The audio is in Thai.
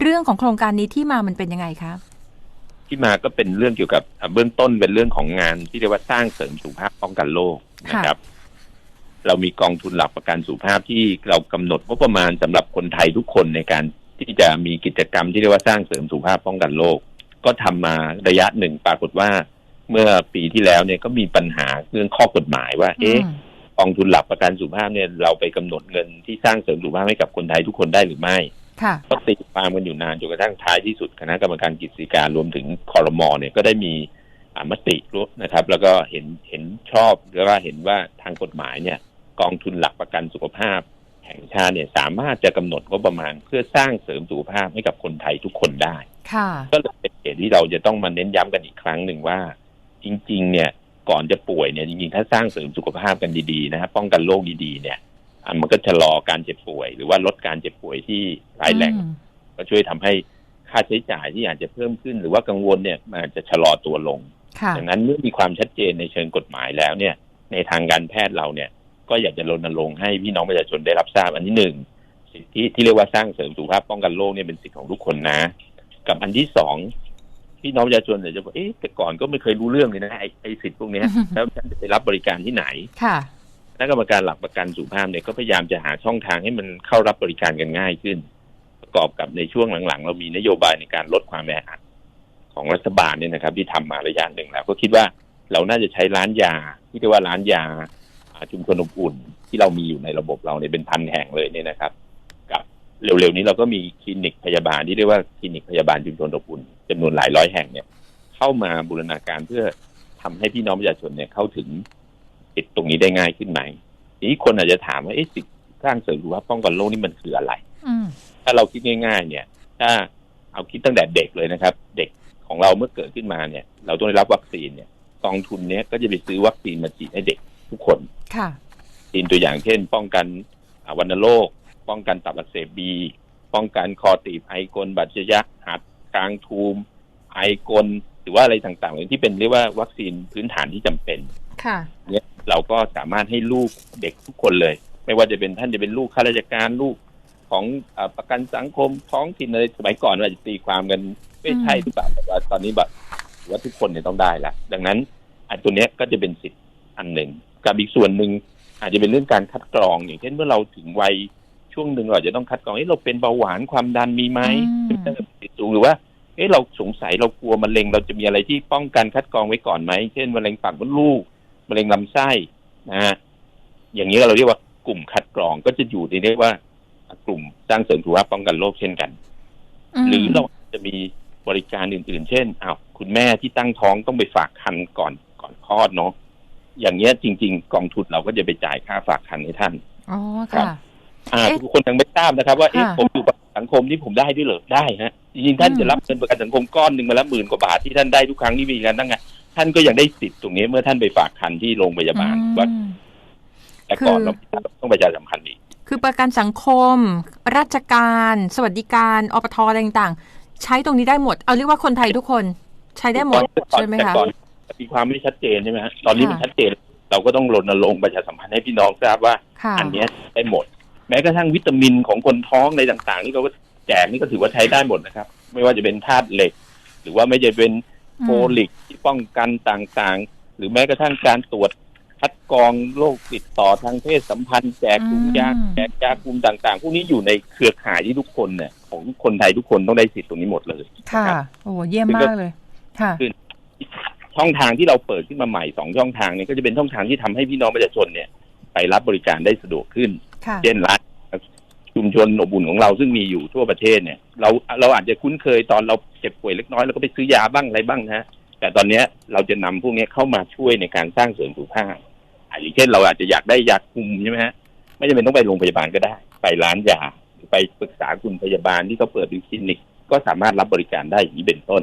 เรื่องของโครงการนี้ที่มามันเป็นยังไงคะที่มาก็เป็นเรื่องเกี่ยวกับอะเบื้องต้นเป็นเรื่องของงานที่เรียกว่าสร้างเสริมสุขภาพป้องกันโรคนะครับ เรามีกองทุนหลักประกันสุขภาพที่เรากำหนดงบประมาณสำหรับคนไทยทุกคนในการที่จะมีกิจกรรมที่เรียกว่าสร้างเสริมสุขภาพป้องกันโรคก็ทำมาระยะหนึ่งปรากฏว่า เมื่อปีที่แล้วเนี่ยก็มีปัญหาเรื่องข้อกฎหมายว่า เอ๊ะอืมกองทุนหลักประกันสุขภาพเนี่ยเราไปกำหนดเงินที่สร้างเสริมสุขภาพให้กับคนไทยทุกคนได้หรือไม่ค่ะ ก็ตีความกันอยู่นานจนกระทั่งท้ายที่สุดคณะกรรมการกิจการรวมถึงคอรมอเนี่ยก็ได้มีอ่ามติร่วมนะครับ แล้วก็เห็นเห็นชอบแล้วก็เห็นว่าทางกฎหมายเนี่ย กองทุนหลักประกันสุขภาพ แห่งชาติเนี่ยสามารถจะกำหนดงบประมาณเพื่อสร้างเสริมสุขภาพให้กับคนไทยทุกคนได้ค่ะก็เลยเป็นเหตุที่เราจะต้องมาเน้นย้ำกันอีกครั้งหนึ่งว่า จริง ๆ เนี่ยก่อนจะป่วยเนี่ยจริงๆถ้าสร้างเสริมสุขภาพกันดีๆนะครับป้องกันโรคดีๆเนี่ยอะ มันก็ชะลอการเจ็บป่วย หรือว่าลดการเจ็บป่วยที่ร้ายแรงอืมก็ช่วยทำให้ค่าใช้จ่ายที่อาจจะเพิ่มขึ้น หรือว่ากังวลเนี่ยมันอาจจะชะลอตัวลงค่ะดังนั้นเมื่อมีความชัดเจนในเชิงกฎหมายแล้วเนี่ย ในทางการแพทย์เราเนี่ย ก็อยากจะรณรงค์ให้พี่น้องประชาชนได้รับทราบ อันที่หนึ่งสิทธิที่เรียกว่าสร้างเสริมสุขภาพป้องกันโรคเนี่ยเป็นสิทธิของทุกคนนะ กับอันที่สองพี่น้องประชาชนเนี่ยจะบอกเอ๊ะแต่ก่อนก็ไม่เคยรู้เรื่องเลยนะไอ้ไอ้สิทธิพวกเนี้ยแล้วฉันจะไปรับบริการที่ไหน ค่ะคณะกรรมการหลักประกันสุขภาพเนี่ยก็พยายามจะหาช่องทางให้มันเข้ารับบริการกันง่ายขึ้น ประกอบกับในช่วงหลังๆ เรามีนโยบายในการลดความแออัดของรัฐบาลเนี่ยนะครับ ที่ทำมาระยะหนึ่งแล้ว ก็คิดว่าเราน่าจะใช้ร้านยาที่เรียกว่าร้านยาชุมชนอบอุ่นที่เรามีอยู่ในระบบเราเนี่ยเป็นพันแห่งเลยเนี่ยนะครับ กับเร็วๆนี้เราก็มีคลินิกพยาบาลที่เรียกว่าคลินิกพยาบาลชุมชนอบอุ่นจำนวนหลายร้อยแห่งเนี่ย เข้ามาบูรณาการเพื่อทำให้พี่น้องประชาชนเนี่ยเข้าถึง สิทธิ์ตรงนี้ได้ง่ายขึ้นไหมทีนี้คนอาจจะถามว่าเอ๊ะสิทธิ์สร้างเสริมสุขภาพป้องกันโรคนี่มันคืออะไรอืมถ้าเราคิดง่าย ๆ เนี่ย ถ้าเอาคิดตั้งแต่เด็กเลยนะครับ เด็กของเราเมื่อเกิดขึ้นมาเนี่ย เราต้องได้รับวัคซีนเนี่ยกองทุนเนี้ยก็จะไปซื้อวัคซีนมาฉีดให้เด็กทุกคนค่ะวัคซีนตัวอย่างเช่น ป้องกันอ่าวัณโรคป้องกันตับอักเสบบีป้องกันคอตีบไอกลบาดทะยักหัดกลางทูมไอกลหรือว่าอะไรต่างๆที่เป็นเรียกว่าวัคซีนพื้นฐานที่จำเป็นค่ะ เนี่ยเราก็สามารถให้ลูกเด็กทุกคนเลย ไม่ว่าจะเป็นท่านจะเป็นลูกข้าราชการลูกของอาประกันสังคมท้องถิ่นอะไรสมัยก่อนเราจะตีความกันไม่ใช่อืมทุกแบบแต่ว่าตอนนี้แบบว่าทุกคนเนี่ยต้องได้ละดังนั้นอันตัวเนี้ยก็จะเป็นสิทธิ์อันหนึ่งกับอีกส่วนหนึ่งอาจจะเป็นเรื่องการคัดกรองอย่างเช่นเมื่อเราถึงวัยช่วงหนึ่งเราจะต้องคัดกรองเอ้เราเป็นเบาหวานความดันมีไหมอืมติดสูงหรือว่าเอ๊ะเราสงสัยเรากลัวมะเร็งเราจะมีอะไรที่ป้องกันคัดกรองไว้ก่อนไหมเช่นมะเร็งปากมดลูก มะเร็งลำไส้นะฮะอย่างนี้เราเรียกว่ากลุ่มคัดกรองก็จะอยู่ในเรียกว่ากลุ่มสร้างเสริมสุขภาพป้องกันโรคเช่นกันมหรือเราจะมีบริการอื่น ๆ เช่นอ้าวคุณแม่ที่ตั้งท้องต้องไปฝากคันก่อนก่อนคลอดเนาะอย่างเงี้ยจริง ๆ กองทุนเราก็จะไปจ่ายค่าฝากคันให้ท่านอ๋อครัค่ะบอ่าเอ๊ะทุกคนยังไม่ทราบนะครับ ว่าเอ๊ะค่ะผมอยู่ประกันสังคมนี่ผมได้ด้วยเหรอได้ฮะจริงๆท่านอืมจะรับเงินประกันสังคมก้อนหนึ่งมาแล้วหมื่นกว่าบาทที่ท่านได้ทุกครั้งที่มีการตั้งงาน ท่านก็ยังได้สิทธิ์ตรงนี้เมื่อท่านไปฝากคันที่โรงพยาบาลว่าอืมแต่ก่อนคือเราต้องประชาสัมพันธ์อีก คือประกันสังคม ราชการ สวัสดิการอปทอะไรต่างๆ ใช้ตรงนี้ได้หมด เอาเรียกว่าคนไทยทุกคน ใช้ได้หมดก่อนใช่ไหมแต่คะก่อนมีความไม่ชัดเจนใช่ไหมฮะตอนนี้มันค่ะชัดเจน เราก็ต้องรณรงค์ประชาสัมพันธ์ให้พี่น้องทราบว่าค่ะอันเนี้ยได้หมด แม้กระทั่งวิตามินของคนท้องในต่าง ๆ นี่เราก็แจกนี่ก็ถือว่าใช้ได้หมดนะครับ ไม่ว่าจะเป็นธาตุเหล็ก หรือว่าไม่จะเป็นอืม โฟลิกที่ป้องกันต่างๆ หรือแม้กระทั่งการตรวจคัดกรองโรคติดต่อทางเพศสัมพันธ์แจกถุงยาอืมแจกยาคุมต่างๆ พวกนี้อยู่ในเครือข่ายที่ทุกคนเนี่ย ของคนไทยทุกคนต้องได้สิทธิ์ตรงนี้หมดเลยค่ะนะครับโอ้เยี่ยมมากเลย ค่ะช่องทางที่เราเปิดขึ้นมาใหม่สองช่องทางเนี่ยก็จะเป็นช่องทางที่ทำให้พี่น้องประชาชนเนี่ย ไปรับบริการได้สะดวกขึ้นค่ะเช่นร้าน ชุมชนอบอุ่นของเราซึ่งมีอยู่ทั่วประเทศเนี่ย เราเราอาจจะคุ้นเคยตอนเราเจ็บป่วยเล็กน้อยเราก็ไปซื้อยาบ้างอะไรบ้างนะฮะแต่ตอนเนี้ยเราจะนำพวกนี้เข้ามาช่วยในการสร้างเสริมสุขภาพอย่างเช่นเราอาจจะอยากได้ยาคุมใช่ไหมฮะไม่จำเป็นต้องไปโรงพยาบาลก็ได้ ไปร้านยาหรือไปปรึกษาคุณพยาบาลที่เขาเปิดเป็นคลินิก ก็สามารถรับบริการได้อย่างนี้เป็นต้น